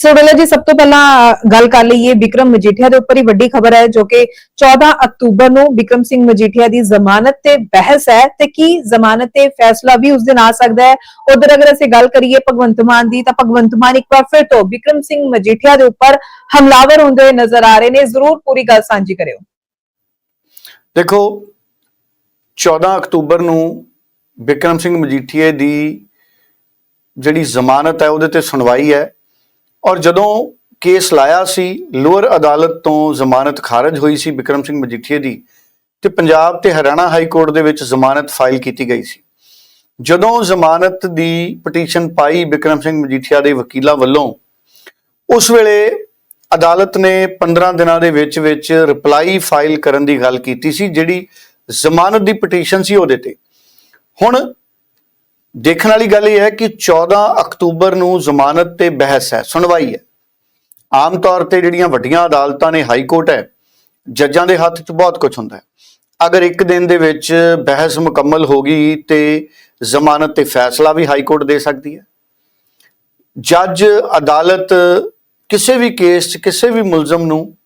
ਸੋ ਡੱਲਾ ਜੀ ਸਭ ਤੋਂ ਪਹਿਲਾਂ ਗੱਲ ਕਰ ਲਈਏ ਵਿਕਰਮ ਮਜੀਠੀਆ ਦੇ ਉੱਪਰ ਹੀ ਵੱਡੀ ਖਬਰ ਹੈ ਜੋ ਕਿ 14 ਅਕਤੂਬਰ ਨੂੰ ਵਿਕਰਮ ਸਿੰਘ ਮਜੀਠੀਆ ਦੀ ਜ਼ਮਾਨਤ ਤੇ ਬਹਿਸ ਹੈ ਤੇ ਕੀ ਜ਼ਮਾਨਤ ਤੇ ਫੈਸਲਾ ਵੀ ਉਸ ਦਿਨ ਆ ਸਕਦਾ ਹੈ ਉਧਰ ਅਗਰ ਅਸੀਂ ਗੱਲ ਕਰੀਏ ਭਗਵੰਤ ਮਾਨ ਦੀ ਤਾਂ ਭਗਵੰਤ ਮਾਨ ਇੱਕ ਵਾਰ ਫਿਰ ਤੋਂ ਵਿਕਰਮ ਸਿੰਘ ਮਜੀਠੀਆ ਦੇ ਉੱਪਰ ਹਮਲਾਵਰ ਹੁੰਦੇ ਹੋਏ ਨਜ਼ਰ ਆ ਰਹੇ ਨੇ ਜ਼ਰੂਰ ਪੂਰੀ ਗੱਲ ਸਾਂਝੀ ਕਰਿਓ ਦੇਖੋ 14 ਅਕਤੂਬਰ ਨੂੰ ਵਿਕਰਮ ਸਿੰਘ ਮਜੀਠੀਏ ਦੀ ਜਿਹੜੀ ਜ਼ਮਾਨਤ ਹੈ ਉਹਦੇ ਤੇ ਸੁਣਵਾਈ ਹੈ ਔਰ ਜਦੋਂ ਕੇਸ ਲਾਇਆ ਸੀ, ਲੋਅਰ ਅਦਾਲਤ ਤੋਂ ਜ਼ਮਾਨਤ ਖਾਰਜ ਹੋਈ ਸੀ ਵਿਕਰਮ ਸਿੰਘ ਮਜੀਠੀਏ ਦੀ ਤੇ ਪੰਜਾਬ ਤੇ ਹਰਿਆਣਾ ਹਾਈ ਕੋਰਟ ਦੇ ਵਿੱਚ ਜ਼ਮਾਨਤ ਫਾਈਲ ਕੀਤੀ ਗਈ ਸੀ। ਜਦੋਂ ਜ਼ਮਾਨਤ ਦੀ ਪਟੀਸ਼ਨ ਪਾਈ ਵਿਕਰਮ ਸਿੰਘ ਮਜੀਠੀਆ ਦੇ ਵਕੀਲਾਂ ਵੱਲੋਂ, ਉਸ ਵੇਲੇ ਅਦਾਲਤ ਨੇ 15 ਦਿਨਾਂ ਦੇ ਵਿੱਚ ਵਿੱਚ ਰਿਪਲਾਈ ਫਾਈਲ ਕਰਨ ਦੀ ਗੱਲ ਕੀਤੀ ਸੀ, ਜਿਹੜੀ ਜ਼ਮਾਨਤ ਦੀ ਪਟੀਸ਼ਨ ਸੀ ਉਹਦੇ ਤੇ। ਹੁਣ ਦੇਖਣ ਵਾਲੀ ਗੱਲ ਇਹ ਹੈ ਕਿ 14 ਅਕਤੂਬਰ ਨੂੰ ਜ਼ਮਾਨਤ ਤੇ ਬਹਿਸ ਹੈ, ਸੁਣਵਾਈ ਹੈ। ਆਮ ਤੌਰ ਤੇ ਜਿਹੜੀਆਂ ਵੱਡੀਆਂ ਅਦਾਲਤਾਂ ਨੇ, ਹਾਈ ਕੋਰਟ ਹੈ, ਜੱਜਾਂ ਦੇ ਹੱਥ 'ਚ ਬਹੁਤ ਕੁਝ ਹੁੰਦਾ ਹੈ। ਅਗਰ ਇੱਕ ਦਿਨ ਦੇ ਵਿੱਚ ਬਹਿਸ ਮੁਕੰਮਲ ਹੋ ਗਈ ਤੇ ਜ਼ਮਾਨਤ ਤੇ ਫੈਸਲਾ ਵੀ ਹਾਈ ਕੋਰਟ ਦੇ ਸਕਦੀ ਹੈ। ਜੱਜ, ਅਦਾਲਤ ਕਿਸੇ ਵੀ ਕੇਸ 'ਚ, ਕਿਸੇ ਵੀ ਮੁਲਜ਼ਮ ਨੂੰ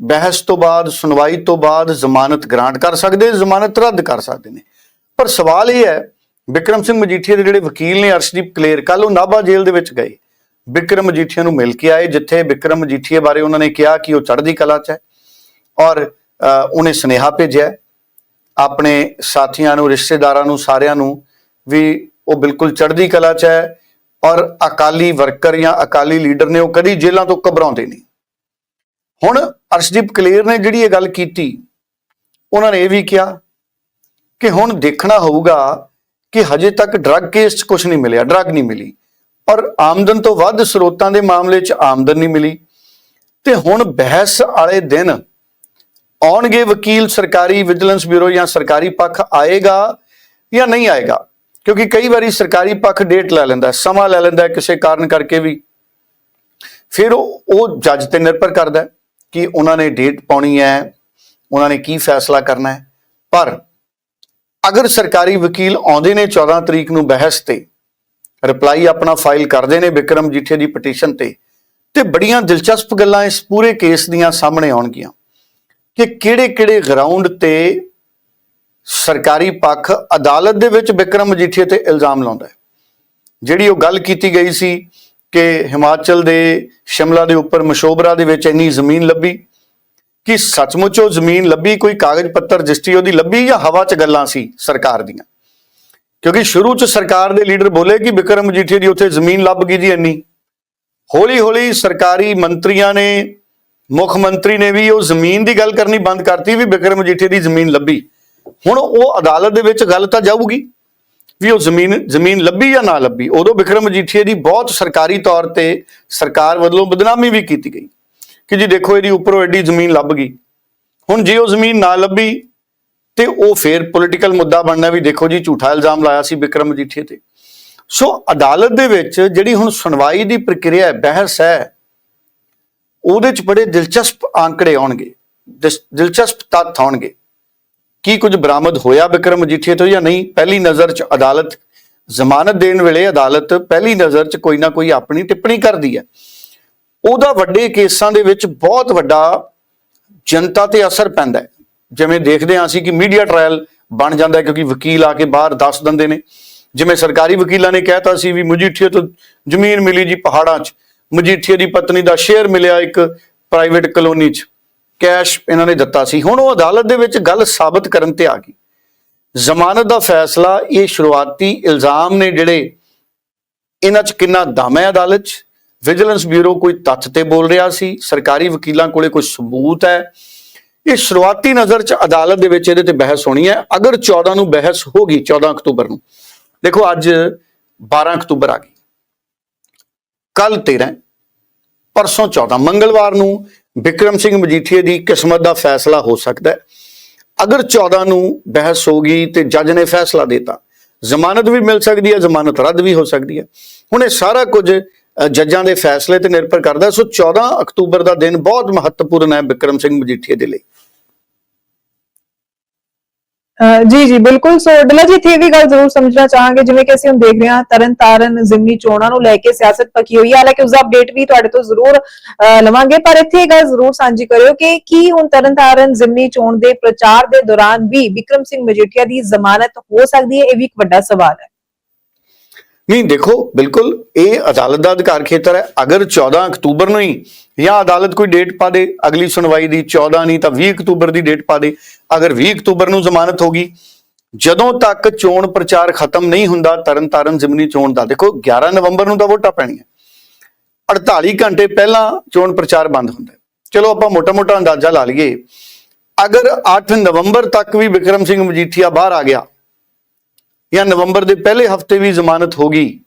ਬਹਿਸ ਤੋਂ ਬਾਅਦ, ਸੁਣਵਾਈ ਤੋਂ ਬਾਅਦ ਜ਼ਮਾਨਤ ਗ੍ਰਾਂਟ ਕਰ ਸਕਦੇ, ਜ਼ਮਾਨਤ ਰੱਦ ਕਰ ਸਕਦੇ ਨੇ। ਪਰ ਸਵਾਲ ਇਹ ਹੈ ਵਿਕਰਮ ਸਿੰਘ ਮਜੀਠੀਆ ਦੇ ਜਿਹੜੇ ਵਕੀਲ ਨੇ ਅਰਸ਼ਦੀਪ ਕਲੇਰ ਕੱਲ ਉਹ ਨਾਭਾ ਜੇਲ੍ਹ ਦੇ ਵਿੱਚ ਗਏ। ਵਿਕਰਮ ਮਜੀਠੀਆ ਨੂੰ ਮਿਲ ਕੇ ਆਏ, ਜਿੱਥੇ ਵਿਕਰਮ ਮਜੀਠੀਆ ਬਾਰੇ ਉਹਨਾਂ ਨੇ ਕਿਹਾ ਕਿ ਉਹ ਚੜ੍ਹਦੀ ਕਲਾ 'ਚ ਹੈ ਔਰ ਉਹਨੇ ਸੁਨੇਹਾ ਭੇਜਿਆ। ਆਪਣੇ ਸਾਥੀਆਂ ਨੂੰ, ਰਿਸ਼ਤੇਦਾਰਾਂ ਨੂੰ, ਸਾਰਿਆਂ ਨੂੰ ਵੀ ਉਹ ਬਿਲਕੁਲ ਚੜ੍ਹਦੀ ਕਲਾ 'ਚ ਹੈ ਔਰ ਅਕਾਲੀ ਵਰਕਰ ਜਾਂ ਅਕਾਲੀ ਲੀਡਰ ਨੇ ਉਹ ਕਦੀ ਜੇਲ੍ਹਾਂ ਤੋਂ ਘਬਰਾਉਂਦੇ ਨਹੀਂ। ਹੁਣ ਅਰਸ਼ਦੀਪ ਕਲੇਰ ਨੇ ਜਿਹੜੀ ਇਹ ਗੱਲ ਕੀਤੀ, ਉਹਨਾਂ ਨੇ ਇਹ ਵੀ ਕਿਹਾ ਕਿ ਹੁਣ ਦੇਖਣਾ ਹੋਊਗਾ ਕਿ ਹਜੇ ਤੱਕ ਡਰੱਗ ਕੇਸ 'ਚ ਕੁਝ ਨਹੀਂ ਮਿਲਿਆ ਡਰੱਗ ਨਹੀਂ ਮਿਲੀ। ਔਰ ਆਮਦਨ ਤੋਂ ਵੱਧ ਸਰੋਤਾਂ ਦੇ ਮਾਮਲੇ 'ਚ ਆਮਦਨ ਨਹੀਂ ਮਿਲੀ। ਤੇ ਹੁਣ ਬਹਿਸ ਵਾਲੇ ਦਿਨ ਆਉਣਗੇ ਵਕੀਲ, ਸਰਕਾਰੀ ਵਿਜੀਲੈਂਸ ਬਿਊਰੋ ਜਾਂ ਸਰਕਾਰੀ ਪੱਖ ਆਏਗਾ ਜਾਂ ਨਹੀਂ ਆਏਗਾ? ਕਿਉਂਕਿ ਕਈ ਵਾਰੀ ਸਰਕਾਰੀ ਪੱਖ ਡੇਟ ਲੈ ਲੈਂਦਾ, ਸਮਾਂ ਲੈ ਲੈਂਦਾ ਕਿਸੇ ਕਾਰਨ ਕਰਕੇ ਵੀ। ਫਿਰ ਉਹ ਜੱਜ ਤੇ ਨਿਰਭਰ ਕਰਦਾ ਕਿ ਉਹਨਾਂ ਨੇ ਡੇਟ ਪਾਉਣੀ ਹੈ, ਉਹਨਾਂ ਨੇ ਕੀ ਫੈਸਲਾ ਕਰਨਾ ਹੈ। ਪਰ ਅਗਰ ਸਰਕਾਰੀ ਵਕੀਲ ਆਉਂਦੇ ਨੇ 14 ਤਰੀਕ ਨੂੰ ਬਹਿਸ ਤੇ ਰਿਪਲਾਈ ਆਪਣਾ ਫਾਈਲ ਕਰਦੇ ਨੇ ਵਿਕਰਮ ਜੀਠੇ ਦੀ ਪਟੀਸ਼ਨ ਤੇ ਤੇ ਬੜੀਆਂ ਦਿਲਚਸਪ ਗੱਲਾਂ ਇਸ ਪੂਰੇ ਕੇਸ ਦੀਆਂ ਸਾਹਮਣੇ ਆਉਣਗੀਆਂ ਕਿ ਕਿਹੜੇ-ਕਿਹੜੇ ਗਰਾਊਂਡ ਤੇ ਸਰਕਾਰੀ ਪੱਖ ਅਦਾਲਤ ਦੇ ਵਿੱਚ ਵਿਕਰਮ ਮਜੀਠੀਆ ਤੇ ਇਲਜ਼ਾਮ ਲਾਉਂਦਾ ਹੈ। ਜਿਹੜੀ ਉਹ ਗੱਲ ਕੀਤੀ ਗਈ ਸੀ ਕਿ ਹਿਮਾਚਲ ਦੇ ਸ਼ਿਮਲਾ ਦੇ ਉੱਪਰ ਮਸ਼ੋਬਰਾ ਦੇ ਵਿੱਚ ਇੰਨੀ ਜ਼ਮੀਨ ਲੱਭੀ ਕਿ ਸੱਚਮੁੱਚ ਉਹ ਜ਼ਮੀਨ ਲੱਭੀ, ਕੋਈ ਕਾਗਜ਼ ਪੱਤਰ ਰਜਿਸਟਰੀ ਉਹਦੀ ਲੱਭੀ ਜਾਂ ਹਵਾ 'ਚ ਗੱਲਾਂ ਸੀ ਸਰਕਾਰ ਦੀਆਂ? ਕਿਉਂਕਿ ਸ਼ੁਰੂ 'ਚ ਸਰਕਾਰ ਦੇ ਲੀਡਰ ਬੋਲੇ ਕਿ ਵਿਕਰਮ ਮਜੀਠੀਆ ਦੀ ਉੱਥੇ ਜ਼ਮੀਨ ਲੱਭ ਗਈ ਜੀ ਇੰਨੀ। ਹੌਲੀ ਹੌਲੀ ਸਰਕਾਰੀ ਮੰਤਰੀਆਂ ਨੇ, ਮੁੱਖ ਮੰਤਰੀ ਨੇ ਵੀ ਉਹ ਜ਼ਮੀਨ ਦੀ ਗੱਲ ਕਰਨੀ ਬੰਦ ਕਰਤੀ ਵੀ ਬਿਕਰਮ ਮਜੀਠੀਆ ਦੀ ਜ਼ਮੀਨ ਲੱਭੀ। ਹੁਣ ਉਹ ਅਦਾਲਤ ਦੇ ਵਿੱਚ ਗੱਲ ਤਾਂ ਜਾਊਗੀ ਵੀ ਉਹ ਜ਼ਮੀਨ ਜ਼ਮੀਨ ਲੱਭੀ ਜਾਂ ਨਾ ਲੱਭੀ। ਉਦੋਂ ਬਿਕਰਮ ਮਜੀਠੀਆ ਦੀ ਬਹੁਤ ਸਰਕਾਰੀ ਤੌਰ ਤੇ ਸਰਕਾਰ ਵੱਲੋਂ ਬਦਨਾਮੀ ਵੀ ਕੀਤੀ ਗਈ। ਕਿ ਜੀ ਦੇਖੋ ਇਹਦੀ ਉੱਪਰੋਂ ਐਡੀ ਜ਼ਮੀਨ ਲੱਭ ਗਈ। ਹੁਣ ਜੇ ਉਹ ਜ਼ਮੀਨ ਨਾ ਲੱਭੀ, ਤੇ ਉਹ ਫੇਰ ਪੋਲੀਟੀਕਲ ਮੁੱਦਾ ਬਣਨਾ ਵੀ ਦੇਖੋ ਜੀ ਝੂਠਾ ਇਲਜ਼ਾਮ ਲਾਇਆ ਸੀ ਬਿਕਰਮ ਮਜੀਠੀਆ ਤੇ। ਸੋ ਅਦਾਲਤ ਦੇ ਵਿੱਚ ਜਿਹੜੀ ਹੁਣ ਸੁਣਵਾਈ ਦੀ ਪ੍ਰਕਿਰਿਆ ਹੈ, ਬਹਿਸ ਹੈ, ਉਹਦੇ ਚ ਬੜੇ ਦਿਲਚਸਪ ਆંકੜੇ ਆਉਣਗੇ, ਦਿਸ- ਦਿਲਚਸਪ ਤੱਥ ਆਉਣਗੇ। ਕੀ ਕੁਝ ਬਰਾਮਦ ਹੋਇਆ ਵਿਕਰਮ ਮਜੀਠੀਆ ਤੋਂ ਜਾਂ ਨਹੀਂ? ਪਹਿਲੀ ਨਜ਼ਰ ਚ ਅਦਾਲਤ ਜ਼ਮਾਨਤ ਦੇਣ ਵੇਲੇ ਅਦਾਲਤ ਪਹਿਲੀ ਨਜ਼ਰ ਚ ਕੋਈ ਨਾ ਕੋਈ ਆਪਣੀ ਟਿੱਪਣੀ ਕਰਦੀ ਹੈ। ਉਹਦਾ ਵੱਡੇ ਕੇਸਾਂ ਦੇ ਵਿੱਚ ਬਹੁਤ ਵੱਡਾ ਜਨਤਾ ਤੇ ਅਸਰ ਪੈਂਦਾ ਹੈ। ਜਿਵੇਂ ਦੇਖਦੇ ਹਾਂ ਅਸੀਂ ਕਿ ਮੀਡੀਆ ਟ੍ਰਾਇਲ ਬਣ ਜਾਂਦਾ ਕਿਉਂਕਿ ਵਕੀਲ ਆ ਕੇ ਬਾਹਰ ਦੱਸ ਦਿੰਦੇ ਨੇ। ਜਿਵੇਂ ਸਰਕਾਰੀ ਵਕੀਲਾਂ ਨੇ ਕਹਿਤਾ ਸੀ ਵੀ ਮਜੀਠੀਏ ਤੋਂ ਜ਼ਮੀਨ ਮਿਲੀ ਜੀ ਪਹਾੜਾਂ 'ਚ। ਮਜੀਠੀਏ ਦੀ ਪਤਨੀ ਦਾ ਸ਼ੇਅਰ ਮਿਲਿਆ ਇੱਕ ਪ੍ਰਾਈਵੇਟ ਕਲੋਨੀ 'ਚ। ਕੈਸ਼ ਇਹਨਾਂ ਨੇ ਦਿੱਤਾ ਸੀ। ਹੁਣ ਉਹ ਅਦਾਲਤ ਦੇ ਵਿੱਚ ਗੱਲ ਸਾਬਤ ਕਰਨ ਤੇ ਆ ਗਈ। ਜ਼ਮਾਨਤ ਦਾ ਫੈਸਲਾ, ਇਹ ਸ਼ੁਰੂਆਤੀ ਇਲਜ਼ਾਮ ਨੇ ਜਿਹੜੇ ਇਹਨਾਂ 'ਚ ਕਿੰਨਾ ਦਮ ਹੈ ਅਦਾਲਤ 'ਚ। ਵਿਜੀਲੈਂਸ ਬਿਊਰੋ ਕੋਈ ਤੱਥ ਤੇ ਬੋਲ ਰਿਹਾ ਸੀ, ਸਰਕਾਰੀ ਵਕੀਲਾਂ ਕੋਲੇ ਕੋਈ ਸਬੂਤ ਹੈ। ਇਹ ਸ਼ੁਰੂਆਤੀ ਨਜ਼ਰ 'ਚ ਅਦਾਲਤ ਦੇ ਵਿੱਚ ਇਹਦੇ ਤੇ ਬਹਿਸ ਹੋਣੀ ਹੈ। ਅਗਰ 14 ਨੂੰ ਬਹਿਸ ਹੋਗੀ 14 ਅਕਤੂਬਰ ਨੂੰ। ਦੇਖੋ, ਅੱਜ 12 ਅਕਤੂਬਰ ਆ ਗਈ। ਕੱਲ 13 ਪਰਸੋਂ 14 ਮੰਗਲਵਾਰ ਨੂੰ ਵਿਕਰਮ ਸਿੰਘ ਮਜੀਠੀਏ ਦੀ ਕਿਸਮਤ ਦਾ ਫੈਸਲਾ ਹੋ ਸਕਦਾ ਹੈ। ਅਗਰ 14 ਨੂੰ ਬਹਿਸ ਹੋ ਗਈ ਤੇ ਜੱਜ ਨੇ ਫੈਸਲਾ ਦਿੱਤਾ, ਜ਼ਮਾਨਤ ਵੀ ਮਿਲ ਸਕਦੀ ਹੈ, ਜ਼ਮਾਨਤ ਰੱਦ ਵੀ ਹੋ ਸਕਦੀ ਹੈ। ਹੁਣ ਇਹ ਸਾਰਾ ਕੁਝ ਜੱਜਾਂ ਦੇ ਫੈਸਲੇ ਤੇ ਨਿਰਭਰ ਕਰਦਾ ਸੋ 14 ਅਕਤੂਬਰ ਦਾ ਦਿਨ ਬਹੁਤ ਮਹੱਤਵਪੂਰਨ ਹੈ ਵਿਕਰਮ ਸਿੰਘ ਮਜੀਠੀਆ ਦੇ ਲਈ। ਜੀ ਜੀ, ਬਿਲਕੁਲ। ਸੋ ਡਲਾ ਜੀ, ਇੱਥੇ ਵੀ ਗੱਲ ਜ਼ਰੂਰ ਸਮਝਣਾ ਚਾਹਾਂਗੇ। ਜਿਵੇਂ ਕਿ ਅਸੀਂ ਹੁਣ ਦੇਖ ਰਹੇ ਹਾਂ, ਤਰਨ ਤਾਰਨ ਜ਼ਿਮਨੀ ਚੋਣਾਂ ਨੂੰ ਲੈ ਕੇ ਸਿਆਸਤ ਪੱਕੀ ਹੋਈ ਹੈ। ਹਾਲਾਂਕਿ ਉਸ ਦਾ ਅਪਡੇਟ ਵੀ ਤੁਹਾਡੇ ਤੋਂ ਜ਼ਰੂਰ ਲਵਾਂਗੇ। ਪਰ ਇੱਥੇ ਇਹ ਗੱਲ ਜ਼ਰੂਰ ਸਾਂਝੀ ਕਰਿਓ ਕਿ ਕੀ ਹੁਣ ਤਰਨ ਤਾਰਨ ਜ਼ਿਮਨੀ ਚੋਣ ਦੇ ਪ੍ਰਚਾਰ ਦੇ ਦੌਰਾਨ ਵੀ ਵਿਕਰਮ ਸਿੰਘ ਮਜੀਠੀਆ ਦੀ ਜ਼ਮਾਨਤ ਹੋ ਸਕਦੀ ਹੈ? ਇਹ ਵੀ ਇੱਕ ਵੱਡਾ ਸਵਾਲ ਹੈ। ਨਹੀਂ, ਦੇਖੋ, ਬਿਲਕੁਲ, ਇਹ ਅਦਾਲਤ ਦਾ ਅਧਿਕਾਰ ਖੇਤਰ ਹੈ। ਅਗਰ 14 ਅਕਤੂਬਰ ਨੂੰ ਹੀ ਜਾਂ ਅਦਾਲਤ ਕੋਈ ਡੇਟ ਪਾ ਦੇ, ਅਗਲੀ ਸੁਣਵਾਈ ਦੀ 14 ਨਹੀਂ, ਤਾਂ 20 ਅਕਤੂਬਰ ਦੀ ਡੇਟ ਪਾ ਦੇ। ਅਗਰ 20 ਅਕਤੂਬਰ ਨੂੰ ਜ਼ਮਾਨਤ ਹੋਗੀ ਜਦੋਂ ਤੱਕ ਚੋਣ ਪ੍ਰਚਾਰ ਖਤਮ ਨਹੀਂ ਹੁੰਦਾ, ਤਰਨਤਾਰਨ ਜ਼ਿਮਨੀ ਚੋਣ ਦਾ, ਦੇਖੋ 11 ਨਵੰਬਰ ਨੂੰ ਤਾਂ ਵੋਟਾਂ ਪੈਣੀਆਂ। 48 ਘੰਟੇ ਪਹਿਲਾਂ ਚੋਣ ਪ੍ਰਚਾਰ ਬੰਦ ਹੁੰਦਾ। ਚਲੋ, ਆਪਾਂ ਮੋਟਾ-ਮੋਟਾ ਅੰਦਾਜ਼ਾ ਲਾ ਲਈਏ। ਅਗਰ 8 ਨਵੰਬਰ ਤੱਕ ਵੀ ਵਿਕਰਮ ਸਿੰਘ ਮਜੀਠੀਆ ਬਾਹਰ ਆ ਗਿਆ ਜਾਂ ਨਵੰਬਰ ਦੇ ਪਹਿਲੇ ਹਫ਼ਤੇ ਵੀ ਜ਼ਮਾਨਤ ਹੋਗੀ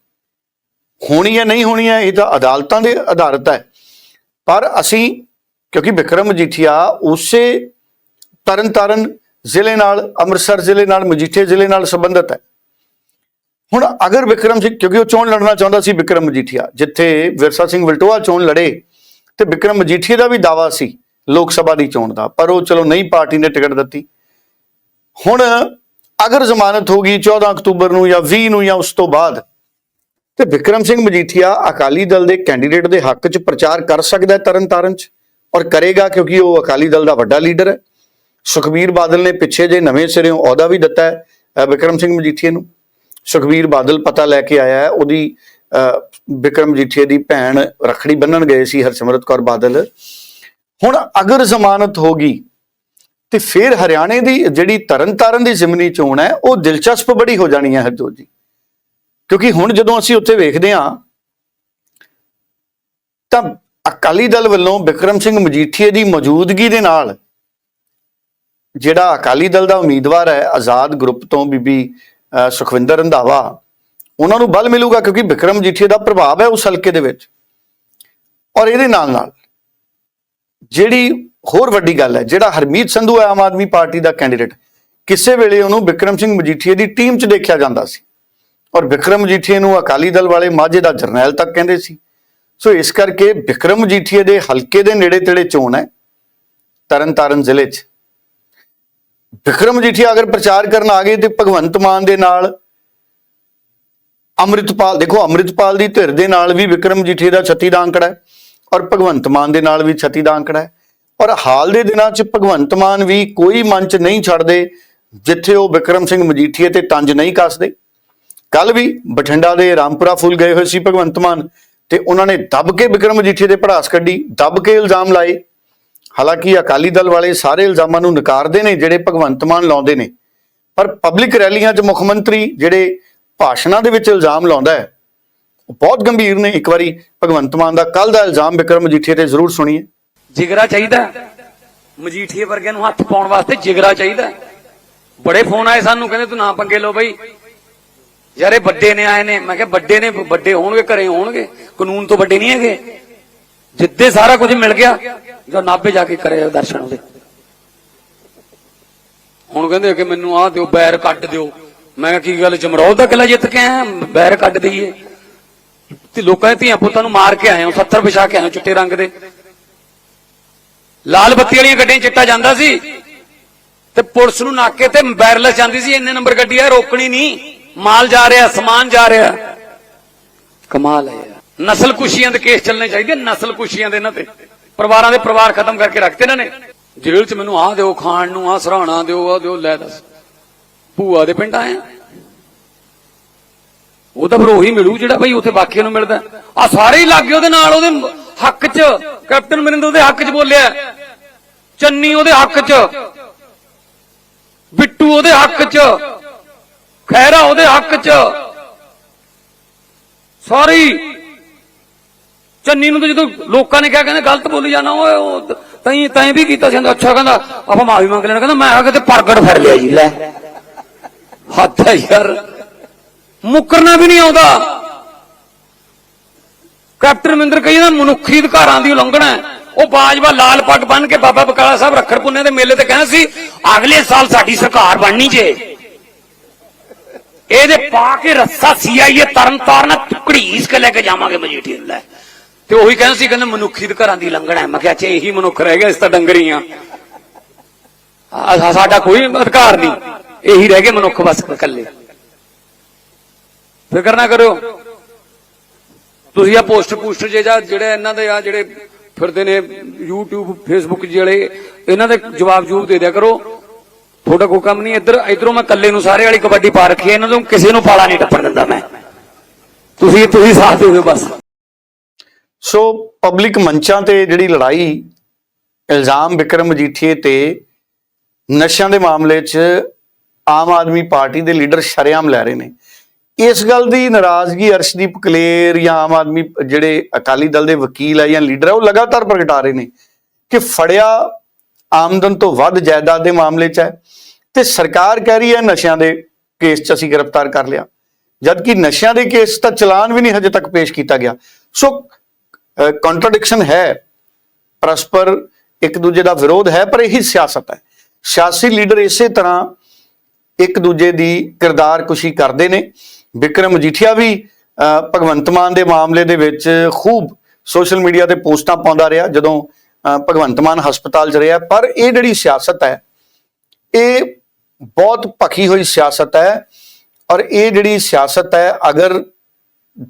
ਹੋਣੀ ਹੈ, ਨਹੀਂ ਹੋਣੀ ਹੈ, ਇਹ ਤਾਂ ਅਦਾਲਤਾਂ ਦੇ ਆਧਾਰਿਤ ਹੈ। ਪਰ ਅਸੀਂ, ਕਿਉਂਕਿ ਵਿਕਰਮ ਮਜੀਠੀਆ ਉਸੇ ਤਰਨਤਾਰਨ ਜ਼ਿਲ੍ਹੇ ਨਾਲ, ਅੰਮ੍ਰਿਤਸਰ ਜ਼ਿਲ੍ਹੇ ਨਾਲ ਮਜੀਠੇ ਜ਼ਿਲ੍ਹੇ ਨਾਲ ਸੰਬੰਧਿਤ ਹੈ। ਹੁਣ ਅਗਰ ਵਿਕਰਮ ਸਿੰਘ, ਕਿਉਂਕਿ ਉਹ ਚੋਣ ਲੜਨਾ ਚਾਹੁੰਦਾ ਸੀ ਵਿਕਰਮ ਮਜੀਠੀਆ, ਜਿੱਥੇ ਵਿਰਸਾ ਸਿੰਘ ਵਲਟੋਆ ਚੋਣ ਲੜੇ, ਤੇ ਵਿਕਰਮ ਮਜੀਠੀਆ ਦਾ ਵੀ ਦਾਵਾ ਸੀ ਲੋਕ ਸਭਾ ਦੀ ਚੋਣ ਦਾ, ਪਰ ਉਹ ਚਲੋ ਨਹੀਂ ਪਾਰਟੀ ਨੇ ਟਿਕਟ ਦਿੱਤੀ। ਹੁਣ ਅਗਰ ਜ਼ਮਾਨਤ ਹੋਗੀ 14 ਅਕਤੂਬਰ ਨੂੰ ਜਾਂ 20 ਨੂੰ ਜਾਂ ਉਸ ਤੋਂ ਬਾਅਦ ਤੇ ਵਿਕਰਮ ਸਿੰਘ ਮਜੀਠੀਆ ਅਕਾਲੀ ਦਲ ਦੇ ਕੈਂਡੀਡੇਟ ਦੇ ਹੱਕ 'ਚ ਪ੍ਰਚਾਰ ਕਰ ਸਕਦਾ ਹੈ ਤਰਨਤਾਰਨ 'ਚ ਔਰ ਕਰੇਗਾ ਕਿਉਂਕਿ ਉਹ ਅਕਾਲੀ ਦਲ ਦਾ ਵੱਡਾ ਲੀਡਰ ਹੈ। ਸੁਖਬੀਰ ਬਾਦਲ ਨੇ ਪਿੱਛੇ ਜੇ ਨਵੇਂ ਸਿਰਿਓਂ ਅਹੁਦਾ ਵੀ ਦਿੱਤਾ ਹੈ ਵਿਕਰਮ ਸਿੰਘ ਮਜੀਠੀਆ ਨੂੰ। ਸੁਖਬੀਰ ਬਾਦਲ ਪਤਾ ਲੈ ਕੇ ਆਇਆ ਹੈ ਉਹਦੀ ਅਹ, ਵਿਕਰਮ ਮਜੀਠੀਆ ਦੀ ਭੈਣ ਰਖੜੀ ਬੰਨਣ ਗਏ ਸੀ ਹਰਸਿਮਰਤ ਕੌਰ ਬਾਦਲ। ਹੁਣ ਅਗਰ ਜ਼ਮਾਨਤ ਹੋਗੀ ਤੇ ਫਿਰ ਹਰਿਆਣੇ ਦੀ ਜਿਹੜੀ ਤਰਨਤਾਰਨ ਦੀ ਜ਼ਿਮਨੀ ਚੋਣ ਹੈ, ਉਹ ਦਿਲਚਸਪ ਬੜੀ ਹੋ ਜਾਣੀ ਹੈ ਹਰਜੋਤ ਜੀ। ਕਿਉਂਕਿ ਹੁਣ ਜਦੋਂ ਅਸੀਂ ਉੱਥੇ ਵੇਖਦੇ ਹਾਂ, ਤਾਂ ਅਕਾਲੀ ਦਲ ਵੱਲੋਂ ਵਿਕਰਮ ਸਿੰਘ ਮਜੀਠੀਏ ਦੀ ਮੌਜੂਦਗੀ ਦੇ ਨਾਲ ਜਿਹੜਾ ਅਕਾਲੀ ਦਲ ਦਾ ਉਮੀਦਵਾਰ ਹੈ, ਆਜ਼ਾਦ ਗਰੁੱਪ ਤੋਂ ਬੀਬੀ ਸੁਖਵਿੰਦਰ ਰੰਧਾਵਾ, ਉਹਨਾਂ ਨੂੰ ਬਲ ਮਿਲੂਗਾ ਕਿਉਂਕਿ ਵਿਕਰਮ ਮਜੀਠੀਏ ਦਾ ਪ੍ਰਭਾਵ ਹੈ ਉਸ ਹਲਕੇ ਦੇ ਵਿੱਚ। ਔਰ ਇਹਦੇ ਨਾਲ ਨਾਲ ਜਿਹੜੀ ਹੋਰ ਵੱਡੀ ਗੱਲ ਹੈ, ਜਿਹੜਾ ਹਰਮੀਤ ਸੰਧੂ ਹੈ ਆਮ ਆਦਮੀ ਪਾਰਟੀ ਦਾ ਕੈਂਡੀਡੇਟ ਕਿਸੇ ਵੇਲੇ ਉਹਨੂੰ ਵਿਕਰਮ ਸਿੰਘ ਮਜੀਠੀਏ ਦੀ ਟੀਮ 'ਚ ਦੇਖਿਆ ਜਾਂਦਾ ਸੀ। ਔਰ ਵਿਕਰਮ ਮਜੀਠੀਏ ਨੂੰ ਅਕਾਲੀ ਦਲ ਵਾਲੇ ਮਾਝੇ ਦਾ ਜਰਨੈਲ ਤੱਕ ਕਹਿੰਦੇ ਸੀ। ਸੋ ਇਸ ਕਰਕੇ ਵਿਕਰਮ ਮਜੀਠੀਏ ਦੇ ਹਲਕੇ ਦੇ ਨੇੜੇ ਤੇੜੇ ਚੋਣ ਹੈ, ਤਰਨਤਾਰਨ ਜ਼ਿਲ੍ਹੇ 'ਚ। ਵਿਕਰਮ ਮਜੀਠੀਆ ਅਗਰ ਪ੍ਰਚਾਰ ਕਰਨ ਆ ਗਏ ਤੇ ਭਗਵੰਤ ਮਾਨ ਦੇ ਨਾਲ, ਅੰਮ੍ਰਿਤਪਾਲ, ਦੇਖੋ ਅੰਮ੍ਰਿਤਪਾਲ ਦੀ ਧਿਰ ਦੇ ਨਾਲ ਵੀ ਵਿਕਰਮ ਮਜੀਠੀਏ ਦਾ 36 ਦਾ ਅੰਕੜਾ ਹੈ, ਔਰ ਭਗਵੰਤ ਮਾਨ ਦੇ ਨਾਲ ਵੀ 36 ਦਾ ਅੰਕੜਾ ਹੈ। ਔਰ ਹਾਲ ਦੇ ਦਿਨਾਂ 'ਚ ਭਗਵੰਤ ਮਾਨ ਵੀ ਕੋਈ ਮੰਚ ਨਹੀਂ ਛੱਡਦੇ ਜਿੱਥੇ ਉਹ ਵਿਕਰਮ ਸਿੰਘ ਮਜੀਠੀਏ ਤੇ ਤੰਜ ਨਹੀਂ ਕੱਸਦੇ। ਕੱਲ ਵੀ ਬਠਿੰਡਾ ਦੇ ਰਾਮਪੁਰਾ ਫੁੱਲ ਗਏ ਹੋਏ ਸੀ ਭਗਵੰਤ ਮਾਨ ਤੇ ਉਹਨਾਂ ਨੇ ਦੱਬ ਕੇ ਵਿਕਰਮ ਮਜੀਠੀਏ ਦੇ ਪੜਾਸ ਕੱਢੀ, ਦੱਬ ਕੇ ਇਲਜ਼ਾਮ ਲਾਏ। ਹਾਲਾਂਕਿ ਅਕਾਲੀ ਦਲ ਵਾਲੇ ਸਾਰੇ ਇਲਜ਼ਾਮਾਂ ਨੂੰ ਨਕਾਰਦੇ ਨੇ ਜਿਹੜੇ ਭਗਵੰਤ ਮਾਨ ਲਾਉਂਦੇ ਨੇ। ਪਰ ਪਬਲਿਕ ਰੈਲੀਆਂ 'ਚ ਮੁੱਖ ਮੰਤਰੀ ਜਿਹੜੇ ਭਾਸ਼ਣਾਂ ਦੇ ਵਿੱਚ ਇਲਜ਼ਾਮ ਲਾਉਂਦਾ ਹੈ, ਉਹ ਬਹੁਤ ਗੰਭੀਰ ਨੇ। ਇੱਕ ਵਾਰੀ ਭਗਵੰਤ ਮਾਨ ਦਾ ਕੱਲ ਦਾ ਇਲਜ਼ਾਮ ਵਿਕਰਮ ਮਜੀਠੀਏ ਤੇ ਜ਼ਰੂਰ ਸੁਣੀਏ। ਜਿਗਰਾ ਚਾਹੀਦਾ। ਮਜੀਠੀਏ ਵਰਗਿਆਂ ਨੂੰ ਹੱਥ ਪਾਉਣ ਵਾਸਤੇ ਜਿਗਰਾ ਚਾਹੀਦਾ। ਬੜੇ ਫੋਨ ਆਏ ਸਾਨੂੰ, ਕਹਿੰਦੇ ਤੂੰ ਨਾ ਪੰਗੇ ਲਓ ਬਈ। ਯਾਰ ਵੱਡੇ ਨੇ, ਆਏ ਨੇ। ਮੈਂ ਕਿਹਾ ਵੱਡੇ ਨੇ, ਵੱਡੇ ਹੋਣਗੇ, ਘਰੇ ਹੋਣਗੇ। ਕਾਨੂੰਨ ਤੋਂ ਵੱਡੇ ਨਹੀਂ ਹੈਗੇ। ਜਿੱਦੇ ਸਾਰਾ ਕੁਝ ਮਿਲ ਗਿਆ, ਜੋ ਨਾਭੇ ਜਾ ਕੇ ਕਰੇ ਦਰਸ਼ਨ ਉਹਦੇ। ਹੁਣ ਕਹਿੰਦੇ ਕਿ ਮੈਨੂੰ ਆਹ ਦਿਓ, ਬੈਰ ਕੱਢ ਦਿਓ। ਮੈਂ ਕਿਹਾ ਕੀ ਗੱਲ ਜਮਰੌਦ ਦਾ ਕਿਲਾ ਜਿੱਤ ਕੇ ਆਇਆ, ਬੈਰ ਕੱਢ ਦਈਏ। ਤੇ ਲੋਕਾਂ ਦੇ ਧੀਆਂ ਪੁੱਤਾਂ ਨੂੰ ਮਾਰ ਕੇ ਆਏ ਹਾਂ 70 ਵਿਛਾ ਕੇ ਆਏ ਚਿੱਟੇ ਰੰਗ ਦੇ। ਲਾਲ ਬੱਤੀ ਵਾਲੀਆਂ ਗੱਡੀਆਂ ਚਿੱਟਾ ਜਾਂਦਾ ਸੀ। ਤੇ ਪੁਲਿਸ ਨੂੰ ਨਾਕੇ ਤੇ ਬੈਰਲਸ ਜਾਂਦੀ ਸੀ, ਇੰਨੇ ਨੰਬਰ ਗੱਡੀ ਆ, ਰੋਕਣੀ ਨਹੀਂ। ਮਾਲ ਜਾ ਰਿਹਾ, ਸਮਾਨ ਜਾ ਰਿਹਾ। ਕਮਾਲ ਹੈ ਨਸਲ ਕੁਸ਼ੀਆਂ ਦੇ ਕੇਸ ਚੱਲਣੇ ਚਾਹੀਦੇ, ਨਸਲ ਕੁਸ਼ੀਆਂ ਦੇ ਇਹਨਾਂ ਤੇ। ਪਰਿਵਾਰਾਂ ਦੇ ਪਰਿਵਾਰ ਖਤਮ ਕਰਕੇ ਰੱਖਤੇ ਇਹਨਾਂ ਨੇ। ਜੇਲ੍ਹ 'ਚ ਮੈਨੂੰ ਆਹ ਦਿਓ, ਖਾਣ ਨੂੰ ਆਹ, ਸਰਾਣਾ ਦਿਓ, ਆਹ ਦਿਓ, ਲੈ ਦੱਸ। ਭੂਆ ਦੇ ਪਿੰਡ ਆਏ ਆ ਉਹ ਤਾਂ ਫਿਰ ਉਹੀ ਮਿਲੂ ਜਿਹੜਾ ਭਾਈ ਉੱਥੇ ਬਾਕੀਆਂ ਨੂੰ ਮਿਲਦਾ। ਆ ਸਾਰੇ ਹੀ ਲੱਗੇ ਉਹਦੇ ਨਾਲ, ਉਹਦੇ ਹੱਕ 'ਚ। ਕੈਪਟਨ ਮਰਿੰਦਰ ਉਹਦੇ ਹੱਕ 'ਚ ਬੋਲਿਆ। ਚੰਨੀ ਉਹਦੇ ਹੱਕ 'ਚ। ਬਿੱਟੂ ਉਹਦੇ ਹੱਕ 'ਚ। ਖੈਰਾ ਉਹਦੇ ਹੱਕ 'ਚ। ਸਾਰੇ ਚੰਨੀ ਨੂੰ ਤਾਂ ਜਦੋਂ ਲੋਕਾਂ ਨੇ ਕਿਹਾ, ਕਹਿੰਦੇ ਗਲਤ ਬੋਲੀ ਜਾਣਾ, ਓਏ, ਉਹ ਤੈਂ ਤੈਂ ਵੀ ਕੀਤਾ ਸੀ ਅੱਛਾ ਕਹਿੰਦਾ, ਆਪਾਂ ਮਾਫੀ ਮੰਗ ਲੈਣਾ। ਕਹਿੰਦਾ, ਮੈਂ ਆ ਕੇ ਤੇ ਪ੍ਰਗਟ ਫਿਰ ਲਿਆ ਜੀ, ਲੈ। ਹੱਥ ਹੈ ਯਾਰ। ਮੁਕਰਨਾ ਵੀ ਨਹੀਂ ਆਉਂਦਾ। ਕੈਪਟਨ ਮਹਿੰਦਰ ਕਹੀ ਮਨੁੱਖੀ ਅਧਿਕਾਰਾਂ ਦੀ ਉਲੰਘਣਾ ਹੈ। ਉਹ ਬਾਜਵਾ ਲਾਲ ਪੱਗ ਬੰਨ ਕੇ ਬਾਬਾ ਬਕਾਲਾ ਸਾਹਿਬ ਰੱਖੜ ਦੇ ਮੇਲੇ ਤੇ ਕਹਿੰਦਾ ਸੀ, ਅਗਲੇ ਸਾਲ ਸਾਡੀ ਸਰਕਾਰ ਬਣਨੀ ਜੇ। ਇਹਦੇ ਪਾ ਕੇ ਰੱਸਾ ਸੀਆਈਏ ਤਰਨ ਤਾਰਨ ਕੇ ਲੈ ਕੇ ਜਾਵਾਂਗੇ ਮਜੀਠੀ ਨੂੰ ਲੈ। ਤੇ ਉਹੀ ਕਹਿੰਦੇ ਸੀ, ਕਹਿੰਦੇ ਮਨੁੱਖੀ ਅਧਿਕਾਰਾਂ ਦੀ ਲੰਘਣਾ ਮੈਂ ਕਿਹਾ, ਅੱਛਾ, ਇਹੀ ਮਨੁੱਖ ਰਹਿ ਗਿਆ, ਇਸ ਤਾਂ ਡੰਗਰੀ ਆ ਆ ਸਾਡਾ ਕੋਈ ਅਧਿਕਾਰ ਨਹੀਂ। ਇਹੀ ਰਹਿ ਗਏ ਮਨੁੱਖ ਬਸ ਇਕੱਲੇ। ਫਿਕਰ ਨਾ ਕਰੋ ਤੁਸੀਂ ਆ ਪੋਸਟਰ ਪੋਸਟ ਜੇ ਜਾਂ ਜਿਹੜੇ ਇਹਨਾਂ ਦੇ ਆ ਜਿਹੜੇ ਫਿਰਦੇ ਨੇ YouTube, Facebook ਜਿਹੜੇ ਇਹਨਾਂ ਦੇ ਜਵਾਬ ਜੂਬ ਦੇ ਦਿਆ ਕਰੋ। ਤੁਹਾਡਾ ਕੋਈ ਕੰਮ ਨਹੀਂ, ਇੱਧਰ ਇਧਰੋਂ ਮੈਂ ਇਕੱਲੇ ਨੂੰ ਸਾਰੇ ਵਾਲੀ ਕਬੱਡੀ ਪਾ ਰੱਖੀ ਇਹਨਾਂ ਤੋਂ ਕਿਸੇ ਨੂੰ ਪਾਲਾ ਨਹੀਂ ਟੱਪਣ ਦਿੰਦਾ ਮੈਂ। ਤੁਸੀਂ ਤੁਸੀਂ ਸਾਥ ਦੇ ਦਿਓ ਬਸ। ਸੋ ਪਬਲਿਕ ਮੰਚਾਂ ਤੇ ਜਿਹੜੀ ਲੜਾਈ, ਇਲਜ਼ਾਮ ਵਿਕਰਮ ਮਜੀਠੀਏ ਤੇ ਨਸ਼ਿਆਂ ਦੇ ਮਾਮਲੇ 'ਚ ਆਮ ਆਦਮੀ ਪਾਰਟੀ ਦੇ ਲੀਡਰ ਸ਼ਰੇਆਮ ਲੈ ਰਹੇ ਨੇ। ਇਸ ਗੱਲ ਦੀ ਨਾਰਾਜ਼ਗੀ ਅਰਸ਼ਦੀਪ ਕਲੇਰ ਜਾਂ ਆਮ ਆਦਮੀ ਜਿਹੜੇ ਅਕਾਲੀ ਦਲ ਦੇ ਵਕੀਲ ਆ ਜਾਂ ਲੀਡਰ ਆ, ਉਹ ਲਗਾਤਾਰ ਪ੍ਰਗਟਾ ਰਹੇ ਨੇ ਕਿ ਫੜਿਆ ਆਮਦਨ ਤੋਂ ਵੱਧ ਜਾਇਦਾਦ ਦੇ ਮਾਮਲੇ 'ਚ ਹੈ ਤੇ ਸਰਕਾਰ ਕਹਿ ਰਹੀ ਹੈ ਨਸ਼ਿਆਂ ਦੇ ਕੇਸ 'ਚ ਅਸੀਂ ਗ੍ਰਿਫਤਾਰ ਕਰ ਲਿਆ। ਜਦਕਿ ਨਸ਼ਿਆਂ ਦੇ ਕੇਸ ਤਾਂ ਚਲਾਨ ਵੀ ਨਹੀਂ ਹਜੇ ਤੱਕ ਪੇਸ਼ ਕੀਤਾ ਗਿਆ। ਸੋ ਕੰਟਰਡਿਕਸ਼ਨ ਹੈ। ਪਰਸਪਰ ਇੱਕ ਦੂਜੇ ਦਾ ਵਿਰੋਧ ਹੈ, ਪਰ ਇਹੀ ਸਿਆਸਤ ਹੈ। ਸਿਆਸੀ ਲੀਡਰ ਇਸੇ ਤਰ੍ਹਾਂ ਇੱਕ ਦੂਜੇ ਦੀ ਕਿਰਦਾਰ ਕੁਸ਼ੀ ਕਰਦੇ ਨੇ। ਵਿਕਰਮ ਮਜੀਠੀਆ ਵੀ ਭਗਵੰਤ ਮਾਨ ਦੇ ਮਾਮਲੇ ਦੇ ਵਿੱਚ ਖੂਬ ਸੋਸ਼ਲ ਮੀਡੀਆ ਤੇ ਪੋਸਟਾਂ ਪਾਉਂਦਾ ਰਿਹਾ, ਜਦੋਂ ਭਗਵੰਤ ਮਾਨ ਹਸਪਤਾਲ 'ਚ ਰਿਹਾ। ਪਰ ਇਹ ਜਿਹੜੀ ਸਿਆਸਤ ਹੈ, ਇਹ ਬਹੁਤ ਭਖੀ ਹੋਈ ਸਿਆਸਤ ਹੈ ਔਰ ਇਹ ਜਿਹੜੀ ਸਿਆਸਤ ਹੈ, ਅਗਰ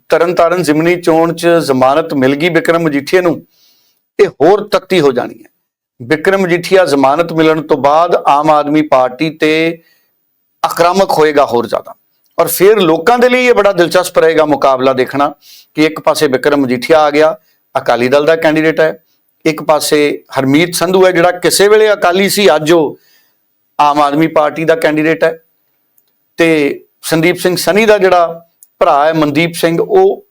ਤਰਨਤਾਰਨ ਜ਼ਿਮਨੀ ਚੋਣ 'ਚ ਜ਼ਮਾਨਤ ਮਿਲ ਗਈ ਵਿਕਰਮ ਮਜੀਠੀਆ ਨੂੰ, ਇਹ ਹੋਰ ਤੱਤੀ ਹੋ ਜਾਣੀ ਹੈ। ਵਿਕਰਮ ਮਜੀਠੀਆ ਜ਼ਮਾਨਤ ਮਿਲਣ ਤੋਂ ਬਾਅਦ ਆਮ ਆਦਮੀ ਪਾਰਟੀ ਤੇ ਆਕ੍ਰਾਮਕ ਹੋਏਗਾ ਹੋਰ ਜ਼ਿਆਦਾ। ਔਰ ਫਿਰ ਲੋਕਾਂ ਦੇ ਲਈ ਇਹ ਬੜਾ ਦਿਲਚਸਪ ਰਹੇਗਾ ਮੁਕਾਬਲਾ ਦੇਖਣਾ ਕਿ ਇੱਕ ਪਾਸੇ ਵਿਕਰਮ ਮਜੀਠੀਆ ਆ ਗਿਆ, ਅਕਾਲੀ ਦਲ ਦਾ ਕੈਂਡੀਡੇਟ ਹੈ। ਇੱਕ ਪਾਸੇ ਹਰਮੀਤ ਸੰਧੂ ਹੈ ਜਿਹੜਾ ਕਿਸੇ ਵੇਲੇ ਅਕਾਲੀ ਸੀ, ਅੱਜ ਉਹ ਆਮ ਆਦਮੀ ਪਾਰਟੀ ਦਾ ਕੈਂਡੀਡੇਟ ਹੈ। ਤੇ ਸੰਦੀਪ ਸਿੰਘ ਸਨੀ ਦਾ ਜਿਹੜਾ ਭਰਾ ਹੈ, ਮਨਦੀਪ ਸਿੰਘ, ਉਹ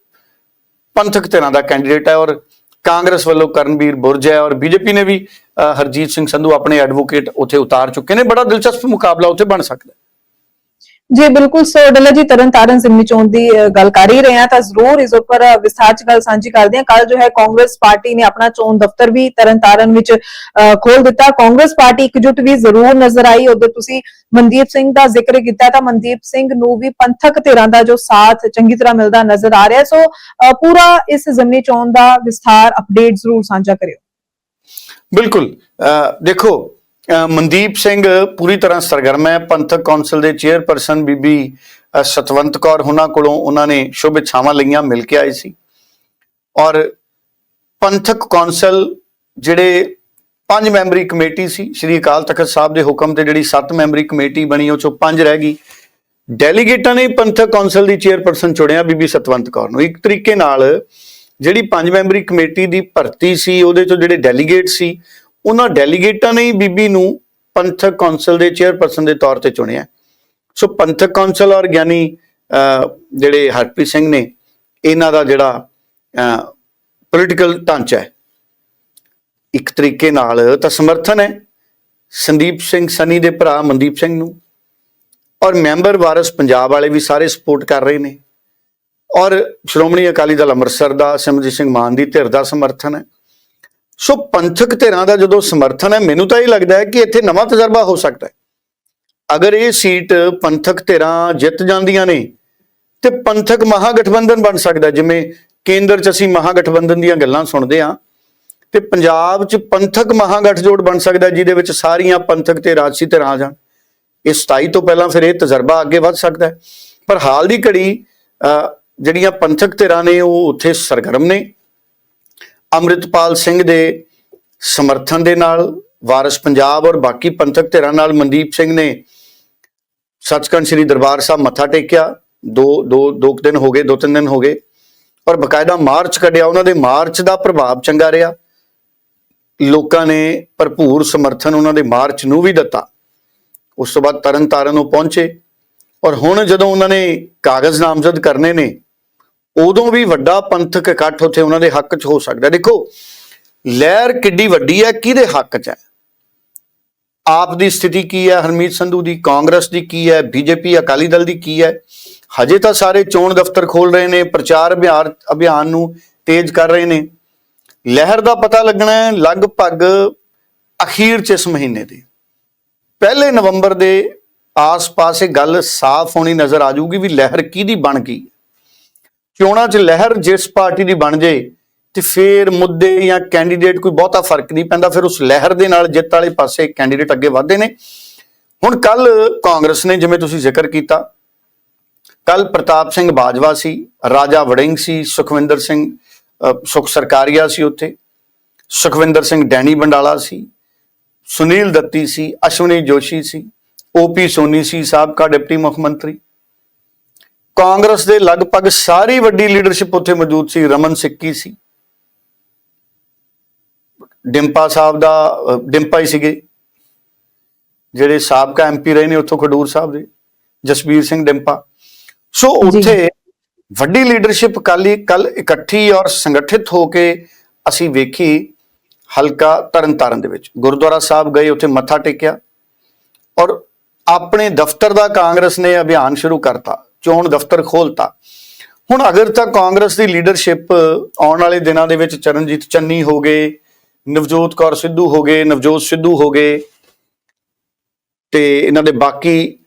ਪੰਥਕ ਧਿਰਾਂ ਦਾ ਕੈਂਡੀਡੇਟ ਹੈ ਔਰ ਕਾਂਗਰਸ ਵੱਲੋਂ ਕਰਨਵੀਰ ਬੁਰਜ ਹੈ ਔਰ ਬੀਜੇਪੀ ਨੇ ਵੀ ਹਰਜੀਤ ਸਿੰਘ ਸੰਧੂ ਆਪਣੇ ਐਡਵੋਕੇਟ ਉੱਥੇ ਉਤਾਰ ਚੁੱਕੇ ਨੇ। ਬੜਾ ਦਿਲਚਸਪ ਮੁਕਾਬਲਾ ਉੱਥੇ ਬਣ ਸਕਦਾ ਹੈ। ਜੀ ਬਿਲਕੁਲ ਸੋ ਡੱਲਾ ਜੀ ਤਰਨ ਜ਼ਿਮਨੀ ਚੋਣ ਦੀ ਗੱਲ ਕਰ ਹੀ ਰਹੇ ਹਾਂ, ਤਾਂ ਜ਼ਰੂਰ ਇਸ ਉੱਪਰ ਵਿਸਥਾਰ ਚ ਗੱਲ ਸਾਂਝੀ ਕਰਦੇ ਹਾਂ। ਕੱਲ ਜੋ ਹੈ ਕਾਂਗਰਸ ਪਾਰਟੀ ਨੇ ਆਪਣਾ ਚੋਣ ਦਫ਼ਤਰ ਵੀ ਤਰਨ ਵਿੱਚ ਖੋਲ ਦਿੱਤਾ। ਕਾਂਗਰਸ ਪਾਰਟੀ ਇਕਜੁੱਟ ਵੀ ਜ਼ਰੂਰ ਨਜ਼ਰ ਆਈ। ਉਧਰ ਤੁਸੀਂ ਮਨਦੀਪ ਸਿੰਘ ਦਾ ਜ਼ਿਕਰ ਕੀਤਾ ਤਾਂ ਮਨਦੀਪ ਸਿੰਘ ਨੂੰ ਵੀ ਪੰਥਕ ਧਿਰਾਂ ਦਾ ਜੋ ਸਾਥ ਚੰਗੀ ਤਰ੍ਹਾਂ ਮਿਲਦਾ ਨਜ਼ਰ ਆ ਰਿਹਾ। ਸੋ ਪੂਰਾ ਇਸ ਜ਼ਿਮਨੀ ਚੋਣ ਦਾ ਵਿਸਥਾਰ, ਅਪਡੇਟ ਜ਼ਰੂਰ ਸਾਂਝਾ ਕਰਿਓ। ਬਿਲਕੁਲ। ਦੇਖੋ ਮਨਦੀਪ ਸਿੰਘ, ਪੂਰੀ ਤਰ੍ਹਾਂ ਸਰਗਰਮ ਹੈ। ਪੰਥਕ ਕੌਂਸਲ ਦੇ ਚੇਅਰਪਰਸਨ ਬੀਬੀ ਸਤਵੰਤ ਕੌਰ ਉਹਨਾਂ ਕੋਲੋਂ ਉਹਨਾਂ ਨੇ ਸ਼ੁਭ ਇੱਛਾਵਾਂ ਲਈਆਂ, ਮਿਲ ਕੇ ਆਏ ਸੀ। ਔਰ ਪੰਥਕ ਕੌਂਸਲ ਜਿਹੜੇ ਪੰਜ ਮੈਂਬਰੀ ਕਮੇਟੀ ਸੀ, ਸ਼੍ਰੀ ਅਕਾਲ ਤਖਤ ਸਾਹਿਬ ਦੇ ਹੁਕਮ ਤੇ ਜਿਹੜੀ ਸੱਤ ਮੈਂਬਰੀ ਕਮੇਟੀ ਬਣੀ, ਉਹ ਚੋਂ ਪੰਜ ਰਹਿ ਗਈ। ਡੈਲੀਗੇਟਾਂ ਨੇ ਪੰਥਕ ਕੌਂਸਲ ਦੀ ਚੇਅਰਪਰਸਨ ਚੁਣਿਆ ਬੀਬੀ ਸਤਵੰਤ ਕੌਰ ਨੂੰ। ਇੱਕ ਤਰੀਕੇ ਨਾਲ ਜਿਹੜੀ ਪੰਜ ਮੈਂਬਰੀ ਕਮੇਟੀ ਦੀ ਭਰਤੀ ਸੀ, ਉਹਦੇ ਚੋਂ ਜਿਹੜੇ ਡੈਲੀਗੇਟ ਸੀ ਉਹਨਾਂ ਡੈਲੀਗੇਟਾਂ ਨੇ ਹੀ ਬੀਬੀ ਨੂੰ ਪੰਥਕ ਕੌਂਸਲ ਦੇ ਚੇਅਰਪਰਸਨ ਦੇ ਤੌਰ ਤੇ ਚੁਣਿਆ। ਸੋ ਪੰਥਕ ਕੌਂਸਲ ਔਰ ਗਿਆਨੀ ਜਿਹੜੇ ਹਰਪ੍ਰੀਤ ਸਿੰਘ ਨੇ, ਇਹਨਾਂ ਦਾ ਜਿਹੜਾ ਪੋਲੀਟੀਕਲ ਢਾਂਚਾ ਹੈ। ਇੱਕ ਤਰੀਕੇ ਨਾਲ ਤਾਂ ਸਮਰਥਨ ਹੈ ਸੰਦੀਪ ਸਿੰਘ ਸਨੀ ਦੇ ਭਰਾ ਮਨਦੀਪ ਸਿੰਘ ਨੂੰ। ਔਰ ਮੈਂਬਰ ਵਾਰਸ ਪੰਜਾਬ ਵਾਲੇ ਵੀ ਸਾਰੇ ਸਪੋਰਟ ਕਰ ਰਹੇ ਨੇ। ਔਰ ਸ਼੍ਰੋਮਣੀ ਅਕਾਲੀ ਦਲ ਅੰਮ੍ਰਿਤਸਰ ਦਾ ਸਿਮਰਜੀਤ ਸਿੰਘ ਮਾਨ ਦੀ ਧਿਰ ਦਾ ਸਮਰਥਨ ਹੈ। ਸੋ ਪੰਥਕ ਧਿਰਾਂ ਦਾ ਜਦੋਂ ਸਮਰਥਨ ਹੈ, ਮੈਨੂੰ ਤਾਂ ਇਹ ਲੱਗਦਾ ਹੈ ਕਿ ਇੱਥੇ ਨਵਾਂ ਤਜਰਬਾ ਹੋ ਸਕਦਾ ਹੈ। ਅਗਰ ਇਹ ਸੀਟ ਪੰਥਕ ਧਿਰਾਂ ਜਿੱਤ ਜਾਂਦੀਆਂ ਨੇ, ਤੇ ਪੰਥਕ ਮਹਾਗਠਬੰਧਨ ਬਣ ਸਕਦਾ ਜਿਵੇਂ ਕੇਂਦਰ 'ਚ ਅਸੀਂ ਮਹਾਗਠਬੰਧਨ ਦੀਆਂ ਗੱਲਾਂ ਸੁਣਦੇ ਹਾਂ, ਤੇ ਪੰਜਾਬ 'ਚ ਪੰਥਕ ਮਹਾਗਠਜੋੜ ਬਣ ਸਕਦਾ ਜਿਹਦੇ ਵਿੱਚ ਸਾਰੀਆਂ ਪੰਥਕ ਤੇ ਰਾਜਸੀ ਧਿਰਾਂ ਆ ਜਾਣ ਇਹ 27 ਤੋਂ ਪਹਿਲਾਂ ਫਿਰ ਇਹ ਤਜਰਬਾ ਅੱਗੇ ਵੱਧ ਸਕਦਾ ਹੈ। ਪਰ ਹਾਲ ਦੀ ਘੜੀ ਜਿਹੜੀਆਂ ਪੰਥਕ ਧਿਰਾਂ ਨੇ, ਉਹ ਉੱਥੇ ਸਰਗਰਮ ਨੇ। ਅੰਮ੍ਰਿਤਪਾਲ ਸਿੰਘ ਦੇ ਸਮਰਥਨ ਦੇ ਨਾਲ ਵਾਰਿਸ ਪੰਜਾਬ ਔਰ ਬਾਕੀ ਪੰਥਕ ਧਿਰਾਂ ਨਾਲ ਮਨਦੀਪ ਸਿੰਘ ਨੇ ਸੱਚਖੰਡ ਸ੍ਰੀ ਦਰਬਾਰ ਸਾਹਿਬ ਮੱਥਾ ਟੇਕਿਆ। ਦੋ ਦੋ ਦੋ ਕੁ ਦਿਨ ਹੋ ਗਏ, ਦੋ ਤਿੰਨ ਦਿਨ ਹੋ ਗਏ। ਔਰ ਬਕਾਇਦਾ ਮਾਰਚ ਕੱਢਿਆ, ਉਹਨਾਂ ਦੇ ਮਾਰਚ ਦਾ ਪ੍ਰਭਾਵ ਚੰਗਾ ਰਿਹਾ। ਲੋਕਾਂ ਨੇ ਭਰਪੂਰ ਸਮਰਥਨ ਉਹਨਾਂ ਦੇ ਮਾਰਚ ਨੂੰ ਵੀ ਦਿੱਤਾ। ਉਸ ਤੋਂ ਬਾਅਦ ਤਰਨਤਾਰਨ ਨੂੰ ਪਹੁੰਚੇ। ਔਰ ਹੁਣ ਜਦੋਂ ਉਹਨਾਂ ਨੇ ਕਾਗਜ਼ ਨਾਮਜ਼ਦ ਕਰਨੇ ਨੇ ਉਦੋਂ ਵੀ ਵੱਡਾ ਪੰਥਕ ਇਕੱਠ ਉੱਥੇ ਉਹਨਾਂ ਦੇ ਹੱਕ 'ਚ ਹੋ ਸਕਦਾ। ਦੇਖੋ, ਲਹਿਰ ਕਿੱਡੀ ਵੱਡੀ ਹੈ, ਕਿਹਦੇ ਹੱਕ 'ਚ ਹੈ? ਆਪ ਦੀ ਸਥਿਤੀ ਕੀ ਹੈ? ਹਰਮੀਤ ਸੰਧੂ ਦੀ, ਕਾਂਗਰਸ ਦੀ ਕੀ ਹੈ? ਬੀਜੇਪੀ, ਅਕਾਲੀ ਦਲ ਦੀ ਕੀ ਹੈ? ਹਜੇ ਤਾਂ ਸਾਰੇ ਚੋਣ ਦਫ਼ਤਰ ਖੋਲ ਰਹੇ ਨੇ, ਪ੍ਰਚਾਰ ਅਭਿਆਨ ਅਭਿਆਨ ਨੂੰ ਤੇਜ਼ ਕਰ ਰਹੇ ਨੇ। ਲਹਿਰ ਦਾ ਪਤਾ ਲੱਗਣਾ ਹੈ, ਲਗਭਗ ਅਖੀਰ ਚ ਇਸ ਮਹੀਨੇ ਦੇ। ਪਹਿਲੇ ਨਵੰਬਰ ਦੇ ਆਸ-ਪਾਸ ਇਹ ਗੱਲ ਸਾਫ਼ ਹੋਣੀ ਨਜ਼ਰ ਆ ਜਾਊਗੀ ਵੀ ਲਹਿਰ ਕਿਹਦੀ ਬਣ ਗਈ ਚੋਣਾਂ 'ਚ ਲਹਿਰ ਜਿਸ ਪਾਰਟੀ ਦੀ ਬਣ ਜੇ ਤੇ ਫਿਰ ਮੁੱਦੇ ਜਾਂ ਕੈਂਡੀਡੇਟ ਕੋਈ ਬਹੁਤਾ ਫ਼ਰਕ ਨਹੀਂ ਪੈਂਦਾ, ਫਿਰ ਉਸ ਲਹਿਰ ਦੇ ਨਾਲ ਜਿੱਤ ਵਾਲੇ ਪਾਸੇ ਕੈਂਡੀਡੇਟ ਅੱਗੇ ਵਧਦੇ ਨੇ। ਹੁਣ ਕੱਲ ਕਾਂਗਰਸ ਨੇ ਜਿਵੇਂ ਤੁਸੀਂ ਜ਼ਿਕਰ ਕੀਤਾ ਕੱਲ ਪ੍ਰਤਾਪ ਸਿੰਘ ਬਾਜਵਾ ਸੀ, ਰਾਜਾ ਵੜਿੰਗ ਸੀ, ਸੁਖਵਿੰਦਰ ਸਿੰਘ ਸੁਖ ਸਰਕਾਰੀਆ ਸੀ ਉੱਥੇ, ਸੁਖਵਿੰਦਰ ਸਿੰਘ ਡੈਣੀ ਬੰਡਾਲਾ ਸੀ, ਸੁਨੀਲ ਦੱਤੀ ਸੀ, ਅਸ਼ਵਨੀ ਜੋਸ਼ੀ ਸੀ ਓਪੀ ਸੋਨੀ ਸੀ, ਸਾਬਕਾ ਡਿਪਟੀ ਮੁੱਖ ਮੰਤਰੀ ਕਾਂਗਰਸ ਦੇ ਲਗਭਗ ਸਾਰੀ ਵੱਡੀ ਲੀਡਰਸ਼ਿਪ ਉੱਥੇ ਮੌਜੂਦ ਸੀ ਰਮਨ ਸਿੱਕੀ ਸੀ। ਡਿੰਪਾ ਸਾਹਿਬ ਦਾ ਡਿੰਪਾ ਹੀ ਸੀਗੇ। ਜਿਹੜੇ ਸਾਬਕਾ ਐਮਪੀ ਰਹੇ ਨੇ ਉੱਥੋਂ ਖਡੂਰ ਸਾਹਿਬ ਦੇ ਜਸਬੀਰ ਸਿੰਘ ਡਿੰਪਾ। ਸੋ। ਉੱਥੇ ਵੱਡੀ ਲੀਡਰਸ਼ਿਪ ਕੱਲ ਕੱਲ ਇਕੱਠੀ ਔਰ ਸੰਗਠਿਤ ਹੋ ਕੇ ਅਸੀਂ ਵੇਖੀ ਹਲਕਾ ਤਰਨਤਾਰਨ ਦੇ ਵਿੱਚ। ਗੁਰਦੁਆਰਾ ਸਾਹਿਬ ਗਏ ਉੱਥੇ ਮੱਥਾ ਟੇਕਿਆ ਔਰ ਆਪਣੇ ਦਫ਼ਤਰ ਦਾ ਕਾਂਗਰਸ ਨੇ ਅਭਿਆਨ ਸ਼ੁਰੂ ਕਰਤਾ। ਚੋਣ ਦਫ਼ਤਰ ਖੋਲਤਾ। ਹੁਣ ਅਗਰ ਤਾਂ ਕਾਂਗਰਸ ਦੀ ਲੀਡਰਸ਼ਿਪ ਆਉਣ ਵਾਲੇ ਦਿਨਾਂ ਦੇ ਵਿੱਚ ਚਰਨਜੀਤ ਚੰਨੀ ਹੋ ਗਏ, ਨਵਜੋਤ ਕੌਰ ਸਿੱਧੂ ਹੋ ਗਏ, ਨਵਜੋਤ ਸਿੱਧੂ ਹੋ ਗਏ, ਤੇ ਇਹਨਾਂ ਦੇ ਬਾਕੀ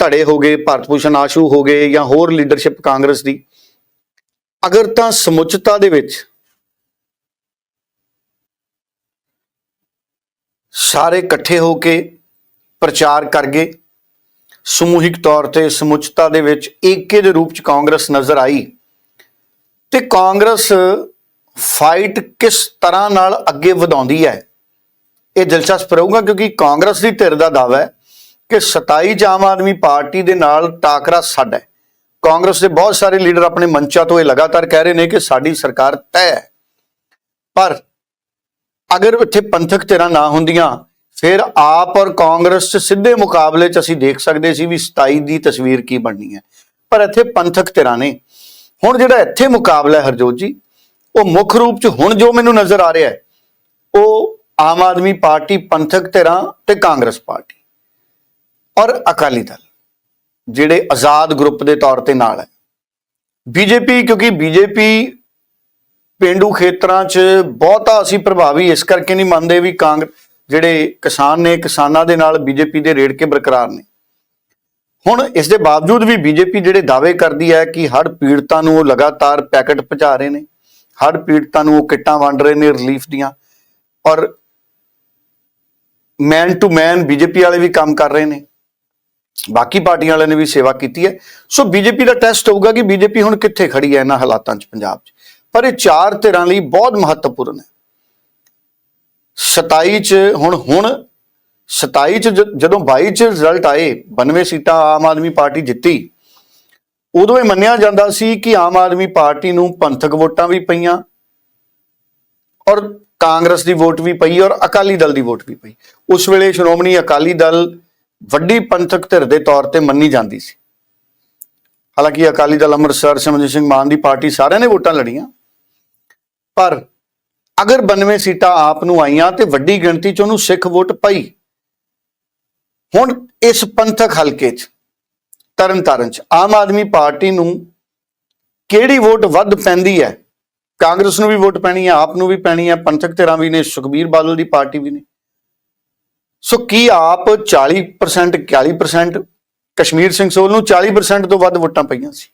ਧੜੇ ਹੋ ਗਏ ਭਾਰਤ ਭੂਸ਼ਣ ਆਸ਼ੂ ਹੋ ਗਏ ਜਾਂ ਹੋਰ ਲੀਡਰਸ਼ਿਪ ਕਾਂਗਰਸ ਦੀ, ਅਗਰ ਤਾਂ ਸਮੁੱਚਤਾ ਦੇ ਵਿੱਚ ਸਾਰੇ ਇਕੱਠੇ ਹੋ ਕੇ ਪ੍ਰਚਾਰ ਕਰ ਗਏ ਸਮੂਹਿਕ ਤੌਰ ਤੇ ਸਮੁੱਚਤਾ ਦੇ ਵਿੱਚ ਏਕੇ ਦੇ ਰੂਪ ਚ ਕਾਂਗਰਸ ਨਜ਼ਰ ਆਈ ਤੇ ਕਾਂਗਰਸ ਫਾਈਟ ਕਿਸ ਤਰ੍ਹਾਂ ਨਾਲ ਅੱਗੇ ਵਧਾਉਂਦੀ ਹੈ, ਇਹ ਦਿਲਚਸਪ ਰਹੂਗਾ ਕਿਉਂਕਿ ਕਾਂਗਰਸ ਦੀ ਧਿਰ ਦਾ ਦਾਅਵਾ ਹੈ ਕਿ 27 ਚ ਆਮ ਆਦਮੀ ਪਾਰਟੀ ਦੇ ਨਾਲ ਟਾਕਰਾ ਸਾਡਾ ਹੈ। ਕਾਂਗਰਸ ਦੇ ਬਹੁਤ ਸਾਰੇ ਲੀਡਰ ਆਪਣੇ ਮੰਚਾਂ ਤੋਂ ਇਹ ਲਗਾਤਾਰ ਕਹਿ ਰਹੇ ਨੇ ਕਿ ਸਾਡੀ ਸਰਕਾਰ ਤੈਅ ਹੈ। ਪਰ ਅਗਰ ਇੱਥੇ ਪੰਥਕ ਧਿਰਾਂ ਨਾ ਹੁੰਦੀਆਂ ਫਿਰ ਆਪ ਔਰ ਕਾਂਗਰਸ 'ਚ ਸਿੱਧੇ ਮੁਕਾਬਲੇ 'ਚ ਅਸੀਂ ਦੇਖ ਸਕਦੇ ਸੀ ਵੀ 27 ਦੀ ਤਸਵੀਰ ਕੀ ਬਣਨੀ ਹੈ। ਪਰ ਇੱਥੇ ਪੰਥਕ ਧਿਰਾਂ ਨੇ। ਹੁਣ ਜਿਹੜਾ ਇੱਥੇ ਮੁਕਾਬਲਾ ਹੈ ਹਰਜੋਤ ਜੀ, ਉਹ ਮੁੱਖ ਰੂਪ 'ਚ ਹੁਣ ਜੋ ਮੈਨੂੰ ਨਜ਼ਰ ਆ ਰਿਹਾ ਹੈ, ਉਹ ਆਮ ਆਦਮੀ ਪਾਰਟੀ ਪੰਥਕ ਧਿਰਾਂ ਤੇ ਕਾਂਗਰਸ ਪਾਰਟੀ ਔਰ ਅਕਾਲੀ ਦਲ, ਜਿਹੜੇ ਆਜ਼ਾਦ ਗਰੁੱਪ ਦੇ ਤੌਰ ਤੇ ਨਾਲ ਹੈ। ਬੀਜੇਪੀ, ਕਿਉਂਕਿ ਬੀਜੇਪੀ ਪਿੰਡੂ ਖੇਤਰਾਂ 'ਚ ਬਹੁਤਾ ਅਸੀਂ ਪ੍ਰਭਾਵੀ, ਇਸ ਕਰਕੇ ਨਹੀਂ ਮੰਨਦੇ ਵੀ ਕਾਂਗ ਜਿਹੜੇ ਕਿਸਾਨ ਨੇ, ਕਿਸਾਨਾਂ ਦੇ ਨਾਲ ਬੀਜੇਪੀ ਦੇ ਰੇੜ ਕੇ ਬਰਕਰਾਰ ਨੇ। ਹੁਣ ਇਸ ਦੇ ਬਾਵਜੂਦ ਵੀ ਬੀਜੇਪੀ ਜਿਹੜੇ ਦਾਅਵੇ ਕਰਦੀ ਹੈ ਕਿ ਹੜ ਪੀੜਤਾਂ ਨੂੰ ਉਹ ਲਗਾਤਾਰ ਪੈਕੇਟ ਪਹੁੰਚਾ ਰਹੇ ਨੇ ਹੜ ਪੀੜਤਾਂ ਨੂੰ ਉਹ ਕਿੱਟਾਂ ਵੰਡ ਰਹੇ ਨੇ ਰਿਲੀਫ ਦੀਆਂ ਔਰ ਮੈਨ ਟੂ ਮੈਨ ਬੀਜੇਪੀ ਵਾਲੇ ਵੀ ਕੰਮ ਕਰ ਰਹੇ ਨੇ। ਬਾਕੀ ਪਾਰਟੀਆਂ ਵਾਲਿਆਂ ਨੇ ਵੀ ਸੇਵਾ ਕੀਤੀ ਹੈ। ਸੋ ਬੀਜੇਪੀ ਦਾ ਟੈਸਟ ਹੋਊਗਾ ਕਿ ਬੀਜੇਪੀ ਹੁਣ ਕਿੱਥੇ ਖੜੀ ਹੈ ਇਹਨਾਂ ਹਾਲਾਤਾਂ 'ਚ ਪੰਜਾਬ 'ਚ। ਪਰ ਇਹ ਚਾਰ ਧਿਰਾਂ ਲਈ ਬਹੁਤ ਮਹੱਤਵਪੂਰਨ ਹੈ। 27 'ਚ ਹੁਣ ਹੁਣ 27 'ਚ ਜ- ਜਦੋਂ 22 'ਚ ਰਿਜ਼ਲਟ ਆਏ 92 ਸੀਟਾਂ ਆਮ ਆਦਮੀ ਪਾਰਟੀ ਜਿੱਤੀ, ਉਦੋਂ ਇਹ ਮੰਨਿਆ ਜਾਂਦਾ ਸੀ ਕਿ ਆਮ ਆਦਮੀ ਪਾਰਟੀ ਨੂੰ ਪੰਥਕ ਵੋਟਾਂ ਵੀ ਪਈਆਂ ਔਰ ਕਾਂਗਰਸ ਦੀ ਵੋਟ ਵੀ ਪਈ ਔਰ ਅਕਾਲੀ ਦਲ ਦੀ ਵੋਟ ਵੀ ਪਈ। ਉਸ ਵੇਲੇ ਸ਼੍ਰੋਮਣੀ ਅਕਾਲੀ ਦਲ ਵੱਡੀ ਪੰਥਕ ਧਿਰ ਦੇ ਤੌਰ ਤੇ ਮੰਨੀ ਜਾਂਦੀ ਸੀ। ਹਾਲਾਂਕਿ ਅਕਾਲੀ ਦਲ ਅੰਮ੍ਰਿਤਸਰ ਸਿਮਰਜੀਤ ਸਿੰਘ ਮਾਨ ਦੀ ਪਾਰਟੀ ਸਾਰਿਆਂ ਨੇ ਵੋਟਾਂ ਲੜੀਆਂ, ਪਰ ਅਗਰ 92 ਸੀਟਾਂ ਆਪ ਨੂੰ ਆਈਆਂ ਤੇ ਵੱਡੀ ਗਿਣਤੀ ਚ ਉਹਨੂੰ ਸਿੱਖ ਵੋਟ ਪਈ। ਹੁਣ ਇਸ ਪੰਥਕ ਹਲਕੇ ਚ, ਤਰਨਤਾਰਨ ਚ, ਆਮ ਆਦਮੀ ਪਾਰਟੀ ਨੂੰ ਕਿਹੜੀ ਵੋਟ ਵੱਧ ਪੈਂਦੀ ਹੈ? ਕਾਂਗਰਸ ਨੂੰ ਵੀ ਵੋਟ ਪੈਣੀ ਹੈ, ਆਪ ਨੂੰ ਵੀ ਪੈਣੀ ਹੈ, ਪੰਥਕ ਧਿਰਾਂ ਵੀ ਨੇ, ਸੁਖਬੀਰ ਬਾਦਲ ਦੀ ਪਾਰਟੀ ਵੀ ਨੇ। ਸੋ ਕੀ ਆਪ 40% 41% ਕਸ਼ਮੀਰ ਸਿੰਘ ਸੋਲ ਨੂੰ 40% ਤੋਂ ਵੱਧ ਵੋਟਾਂ ਪਈਆਂ ਸੀ?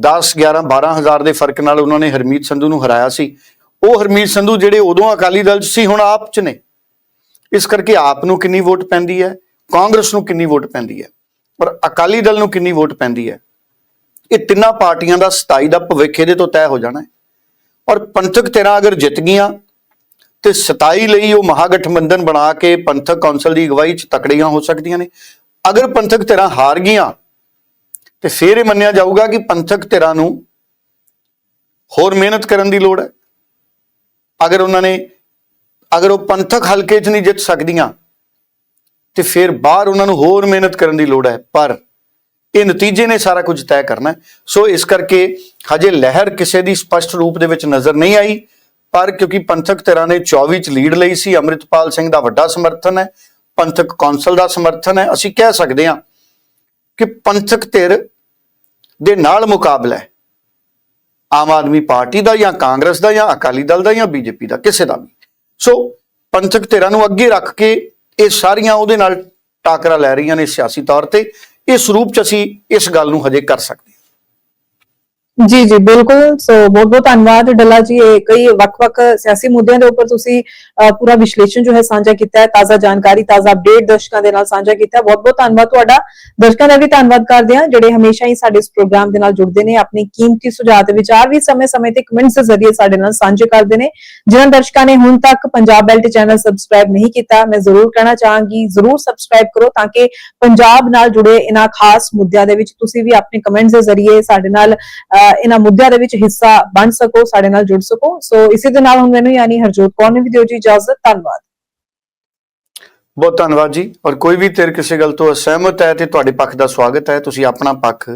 10 11 12 ਹਜ਼ਾਰ ਦੇ ਫ਼ਰਕ ਨਾਲ ਉਹਨਾਂ ਨੇ ਹਰਮੀਤ ਸੰਧੂ ਨੂੰ ਹਰਾਇਆ ਸੀ। ਉਹ ਹਰਮੀਤ ਸੰਧੂ ਜਿਹੜੇ ਉਦੋਂ ਅਕਾਲੀ ਦਲ 'ਚ ਸੀ, ਹੁਣ ਆਪ 'ਚ ਨੇ। ਇਸ ਕਰਕੇ ਆਪ ਨੂੰ ਕਿੰਨੀ ਵੋਟ ਪੈਂਦੀ ਹੈ, ਕਾਂਗਰਸ ਨੂੰ ਕਿੰਨੀ ਵੋਟ ਪੈਂਦੀ ਹੈ, ਪਰ ਅਕਾਲੀ ਦਲ ਨੂੰ ਕਿੰਨੀ ਵੋਟ ਪੈਂਦੀ ਹੈ। ਇਹ ਤਿੰਨਾਂ ਪਾਰਟੀਆਂ ਦਾ 27 ਦਾ ਭਵਿੱਖ ਇਹਦੇ ਤੋਂ ਤੈਅ ਹੋ ਜਾਣਾ ਹੈ। ਔਰ ਪੰਥਕ ਧਿਰਾਂ ਅਗਰ ਜਿੱਤ ਗਈਆਂ, ਤੇ 27 ਲਈ ਉਹ ਮਹਾਗਠਬੰਧਨ ਬਣਾ ਕੇ ਪੰਥਕ ਕੌਂਸਲ ਦੀ ਅਗਵਾਈ 'ਚ ਤਕੜੀਆਂ ਹੋ ਸਕਦੀਆਂ ਨੇ। ਅਗਰ ਪੰਥਕ ਧਿਰਾਂ ਹਾਰ ਗਈਆਂ, ਤੇ ਫਿਰ ਇਹ ਮੰਨਿਆ ਜਾਊਗਾ ਕਿ ਪੰਥਕ ਧਿਰਾਂ ਨੂੰ ਹੋਰ ਮਿਹਨਤ ਕਰਨ ਦੀ ਲੋੜ ਹੈ। ਅਗਰ ਉਹਨਾਂ ਨੇ, ਅਗਰ ਉਹ ਪੰਥਕ ਹਲਕੇ 'ਚ ਨਹੀਂ ਜਿੱਤ ਸਕਦੀਆਂ, ਤੇ ਫਿਰ ਬਾਹਰ ਉਹਨਾਂ ਨੂੰ ਹੋਰ ਮਿਹਨਤ ਕਰਨ ਦੀ ਲੋੜ ਹੈ। ਪਰ ਇਹ ਨਤੀਜੇ ਨੇ ਸਾਰਾ ਕੁਝ ਤੈਅ ਕਰਨਾ ਸੋ ਇਸ ਕਰਕੇ ਹਜੇ ਲਹਿਰ ਕਿਸੇ ਦੀ ਸਪਸ਼ਟ ਰੂਪ ਦੇ ਵਿੱਚ ਨਜ਼ਰ ਨਹੀਂ ਆਈ, ਪਰ ਕਿਉਂਕਿ ਪੰਥਕ ਧਿਰਾਂ ਨੇ 24 ਚ ਲੀਡ ਲਈ ਸੀ, ਅੰਮ੍ਰਿਤਪਾਲ ਸਿੰਘ ਦਾ ਵੱਡਾ ਸਮਰਥਨ ਹੈ, ਪੰਥਕ ਕੌਂਸਲ ਦਾ ਸਮਰਥਨ ਹੈ। ਅਸੀਂ ਕਹਿ ਸਕਦੇ ਹਾਂ ਕਿ ਪੰਥਕ ਧਿਰ ਦੇ ਨਾਲ ਮੁਕਾਬਲਾ ਹੈ। ਆਮ ਆਦਮੀ ਪਾਰਟੀ ਦਾ ਜਾਂ ਕਾਂਗਰਸ ਦਾ ਜਾਂ ਅਕਾਲੀ ਦਲ ਦਾ ਜਾਂ ਬੀਜੇਪੀ ਦਾ, ਕਿਸੇ ਦਾ ਵੀ। ਸੋ ਪੰਥਕ ਧਿਰਾਂ ਨੂੰ ਅੱਗੇ ਰੱਖ ਕੇ ਇਹ ਸਾਰੀਆਂ ਉਹਦੇ ਨਾਲ ਟਾਕਰਾ ਲੈ ਰਹੀਆਂ ਨੇ ਸਿਆਸੀ ਤੌਰ ਤੇ। ਇਸ ਰੂਪ ਚ ਅਸੀਂ ਇਸ ਗੱਲ ਨੂੰ ਹਜੇ ਕਰ ਸਕਦੇ ਜੀ ਜੀ, ਬਿਲਕੁਲ। ਸੋ ਬਹੁਤ ਬਹੁਤ ਧੰਨਵਾਦ ਡੱਲਾ ਜੀ, ਇਹ ਕਈ ਵੱਖ-ਵੱਖ ਸਿਆਸੀ ਮੁੱਦਿਆਂ ਦੇ ਉੱਪਰ ਤੁਸੀਂ ਪੂਰਾ ਵਿਸ਼ਲੇਸ਼ਣ ਜੋ ਹੈ ਸਾਂਝਾ ਕੀਤਾ ਹੈ, ਤਾਜ਼ਾ ਜਾਣਕਾਰੀ, ਤਾਜ਼ਾ ਅਪਡੇਟ ਦਰਸ਼ਕਾਂ ਦੇ ਨਾਲ ਸਾਂਝਾ ਕੀਤਾ ਬਹੁਤ ਬਹੁਤ ਧੰਨਵਾਦ ਤੁਹਾਡਾ। ਦਰਸ਼ਕਾਂ ਦਾ ਵੀ ਧੰਨਵਾਦ ਕਰਦੇ ਹਾਂ, ਜਿਹੜੇ ਹਮੇਸ਼ਾ ਹੀ ਸਾਡੇ ਇਸ ਪ੍ਰੋਗਰਾਮ ਦੇ ਨਾਲ ਜੁੜਦੇ ਨੇ, ਆਪਣੀ ਕੀਮਤੀ ਸੁਝਾਅ ਤੇ ਵਿਚਾਰ ਵੀ ਸਮੇਂ-ਸਮੇਂ ਤੇ ਕਮੈਂਟਸ ਦੇ ਜ਼ਰੀਏ ਸਾਡੇ ਨਾਲ ਸਾਂਝੇ ਕਰਦੇ ਨੇ। ਜਿਨ੍ਹਾਂ ਦਰਸ਼ਕਾਂ ਨੇ ਹੁਣ ਤੱਕ ਪੰਜਾਬ ਬੈਲਟ ਚੈਨਲ ਸਬਸਕ੍ਰਾਈਬ ਨਹੀਂ ਕੀਤਾ, ਮੈਂ ਜ਼ਰੂਰ ਕਹਿਣਾ ਚਾਹਾਂਗੀ, ਜ਼ਰੂਰ ਸਬਸਕ੍ਰਾਈਬ ਕਰੋ ਤਾਂ ਕਿ ਪੰਜਾਬ ਨਾਲ ਜੁੜੇ ਇਹਨਾਂ ਖਾਸ ਮੁੱਦਿਆਂ ਦੇ ਵਿੱਚ ਤੁਸੀਂ ਵੀ ਆਪਣੇ ਕਮੈਂਟਸ ਦੇ ਜ਼ਰੀਏ ਸਾਡੇ ਨਾਲ ਇਹਨਾਂ ਮੁੱਦਿਆਂ ਦੇ ਵਿੱਚ ਹਿੱਸਾ ਬਣ ਸਕੋ, ਸਾਡੇ ਨਾਲ ਜੁੜ ਸਕੋ। ਸੋ ਇਸੇ ਦੇ ਨਾਲ ਹੁਣ ਮੈਨੂੰ ਯਾਨੀ ਹਰਜੋਤ ਕੌਰ ਨੇ ਵੀ ਦਿਓ ਜੀ ਇਜਾਜ਼ਤ। ਧੰਨਵਾਦ। ਬਹੁਤ ਧੰਨਵਾਦ ਜੀ। ਔਰ ਕੋਈ ਵੀ ਤੇਰ ਕਿਸੇ ਗੱਲ ਤੋਂ ਅਸਹਿਮਤ ਹੈ ਤੇ ਤੁਹਾਡੇ ਪੱਖ ਦਾ ਸਵਾਗਤ ਹੈ, ਤੁਸੀਂ ਆਪਣਾ ਪੱਖ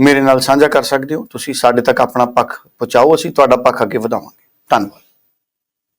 ਮੇਰੇ ਨਾਲ ਸਾਂਝਾ ਕਰ ਸਕਦੇ ਹੋ। ਤੁਸੀਂ ਸਾਡੇ ਤੱਕ ਆਪਣਾ ਪੱਖ ਪਹੁੰਚਾਓ, ਅਸੀਂ ਤੁਹਾਡਾ ਪੱਖ ਅੱਗੇ ਵਧਾਵਾਂਗੇ। ਧੰਨਵਾਦ।